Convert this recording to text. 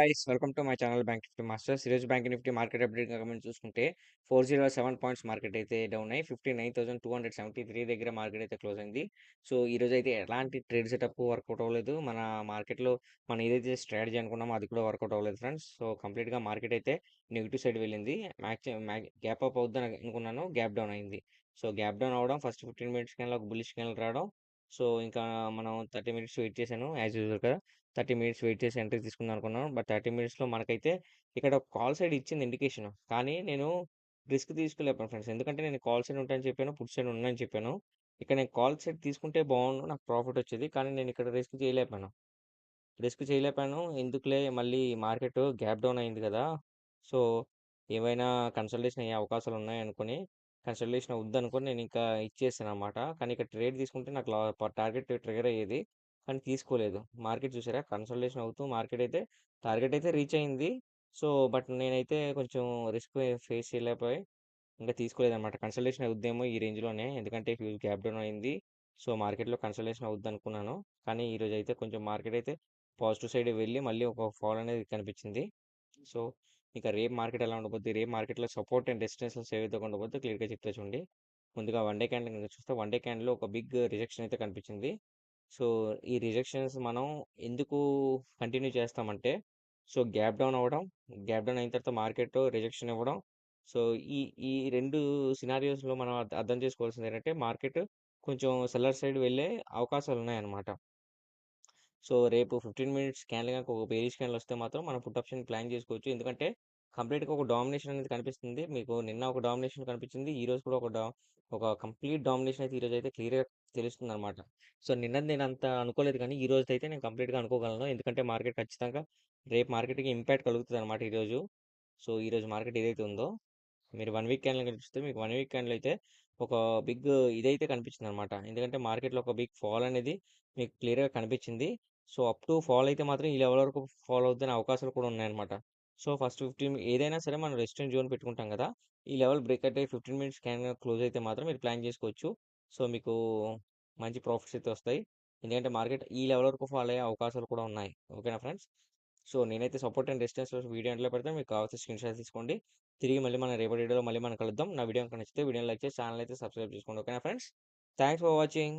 Guys welcome to my channel bank nifty masters ఈరోజు bank nifty market update గమని చూసుకుంటే four zero seven points market అయితే down అయ్యి fifty nine thousand two hundred seventy three దగ్గర market అయితే close అయింది. So ఈ రోజు అయితే ఎలాంటి ట్రేడ్ సెటప్ వర్కౌట్ అవ్వలేదు. మన మార్కెట్లో మనం ఏదైతే స్ట్రాటజీ అనుకున్నామో అది కూడా వర్కౌట్ అవ్వలేదు ఫ్రెండ్స్ సో కంప్లీట్గా మార్కెట్ అయితే నెగిటివ్ సైడ్ వెళ్ళింది. మ్యాక్స్ గ్యాప్ అప్ అవుద్దని అనుకున్నాను గ్యాప్ డౌన్ అయింది. సో గ్యాప్ డౌన్ అవడం ఫస్ట్ ఫిఫ్టీన్ మినిట్స్ కింద ఒక బుల్లిష్ కింద రావడం సో ఇంకా మనం థర్టీ మినిట్స్ వెయిట్ చేశాను యాజ్ యూజువల్ కదా. థర్టీ మినిట్స్ వెయిట్ చేసి ఎంట్రీ తీసుకుందాం అనుకున్నాను. బట్ థర్టీ మినిట్స్లో మనకైతే ఇక్కడ కాల్ సైడ్ ఇచ్చింది ఇండికేషన్. కానీ నేను రిస్క్ తీసుకోలేపాను ఫ్రెండ్స్. ఎందుకంటే నేను కాల్ సైడ్ ఉంటానని చెప్పాను పుట్ సైడ్ ఉన్నానని చెప్పాను. ఇక్కడ నేను కాల్ సైడ్ తీసుకుంటే బాగుండు నాకు ప్రాఫిట్ వచ్చేది. కానీ నేను ఇక్కడ రిస్క్ చేయలేపాను రిస్క్ చేయలేపాను ఎందుకులే మళ్ళీ మార్కెట్ గ్యాప్ డౌన్ అయింది కదా. సో ఏమైనా కన్సల్టేషన్ అయ్యే అవకాశాలు ఉన్నాయి అనుకుని కన్సల్టేషన్ వద్దనుకొని నేను ఇంకా ఇచ్చేసాను అనమాట కానీ ఇక్కడ ట్రేడ్ తీసుకుంటే నాకు టార్గెట్ ట్రిగర్ అయ్యేది. కానీ తీసుకోలేదు. మార్కెట్ చూసారా? కన్సల్టేషన్ అవుతూ మార్కెట్ అయితే టార్గెట్ అయితే రీచ్ అయింది. సో బట్ నేనైతే కొంచెం రిస్క్ ఫేస్ చేయలేకపోయి ఇంకా తీసుకోలేదు అనమాట కన్సల్టేషన్ అవుద్దేమో ఈ రేంజ్లోనే. ఎందుకంటే హ్యూజ్ గ్యాప్ డౌన్ అయింది. సో మార్కెట్లో కన్సల్టేషన్ అవుద్ది అనుకున్నాను కానీ ఈరోజు అయితే కొంచెం మార్కెట్ అయితే పాజిటివ్ సైడ్ వెళ్ళి మళ్ళీ ఒక ఫాల్ అనేది కనిపించింది. సో ఇక రేపు మార్కెట్ ఎలా ఉండబోద్ది? రేపు మార్కెట్లో సపోర్ట్ అండ్ రెసిస్టెన్సెస్ ఏవైతే ఉండబోద్దో క్లియర్గా చెప్తే చూడండి. ముందుగా వన్ డే క్యాండిల్ కనుక చూస్తే. వన్ డే క్యాండిల్లో ఒక బిగ్ రిజెక్షన్ అయితే కనిపించింది. సో ఈ రిజెక్షన్స్ మనం ఎందుకు కంటిన్యూ చేస్తామంటే సో గ్యాప్ డౌన్ అవ్వడం గ్యాప్ డౌన్ అయిన తర్వాత మార్కెట్ రిజెక్షన్ ఇవ్వడం. సో ఈ ఈ రెండు సినారియోస్లో మనం అర్థం చేసుకోవాల్సింది ఏంటంటే మార్కెట్ కొంచెం సెల్లర్ సైడ్ వెళ్ళే అవకాశాలు ఉన్నాయన్నమాట సో రేపు ఫిఫ్టీన్ మినిట్స్ క్యాన్లు కనుక ఒక బేరిష్ క్యాన్లు వస్తే మాత్రం మనం పుట్ ఆప్షన్ ప్లాన్ చేసుకోవచ్చు. ఎందుకంటే కంప్లీట్గా ఒక డామినేషన్ అనేది కనిపిస్తుంది. మీకు నిన్న ఒక డామినేషన్ కనిపించింది. ఈ రోజు కూడా ఒక డా ఒక కంప్లీట్ డామినేషన్ అయితే ఈరోజు అయితే క్లియర్గా తెలుస్తుంది అనమాట సో నిన్న నేను అంత అనుకోలేదు కానీ ఈ రోజు అయితే నేను కంప్లీట్గా అనుకోగలను. ఎందుకంటే మార్కెట్ ఖచ్చితంగా రేపు మార్కెట్కి ఇంపాక్ట్ కలుగుతుంది అనమాట ఈరోజు సో ఈరోజు మార్కెట్ ఏదైతే ఉందో. మీరు వన్ వీక్ క్యాండిల్ చూస్తే మీకు వన్ వీక్ క్యాండిల్ అయితే ఒక బిగ్ ఇదైతే కనిపించింది అనమాట ఎందుకంటే మార్కెట్లో ఒక బిగ్ ఫాల్ అనేది మీకు క్లియర్గా కనిపించింది. సో అప్ టు ఫాల్ అయితే మాత్రం ఈ లెవెల్ వరకు ఫాల్ అవుతున్న అవకాశాలు కూడా ఉన్నాయన్నమాట సో ఫస్ట్ ఫిఫ్టీన్ ఏదైనా సరే మనం రెస్టెంట్ జోన్ పెట్టుకుంటాం కదా ఈ లెవెల్ బ్రేక్ అయితే ఫిఫ్టీన్ మినిట్స్ క్యాన్ క్లోజ్ అయితే మాత్రం మీరు ప్లాన్ చేసుకోవచ్చు. సో మీకు మంచి ప్రాఫిట్స్ అయితే వస్తాయి. ఎందుకంటే మార్కెట్ ఈ లెవెల్ వరకు ఫాల్ అయ్యే అవకాశాలు కూడా ఉన్నాయి. ఓకేనా ఫ్రెండ్స్? సో నేనైతే సపోర్ట్ అండ్ డిస్టెన్స్ వీడియో ఎంట్లో పెడితే మీకు కావాల్సిన స్క్రీన్ షాట్ తీసుకోండి. తిరిగి మళ్ళీ మన రేపటి వీడియోలో మళ్ళీ మనం కలుద్దాం. నా వీడియో కనుక నచ్చితే వీడియో లైక్ చేసి ఛానల్ అయితే సబ్స్క్రైబ్ చేసుకోండి. ఓకేనా ఫ్రెండ్స్? Thanks for watching.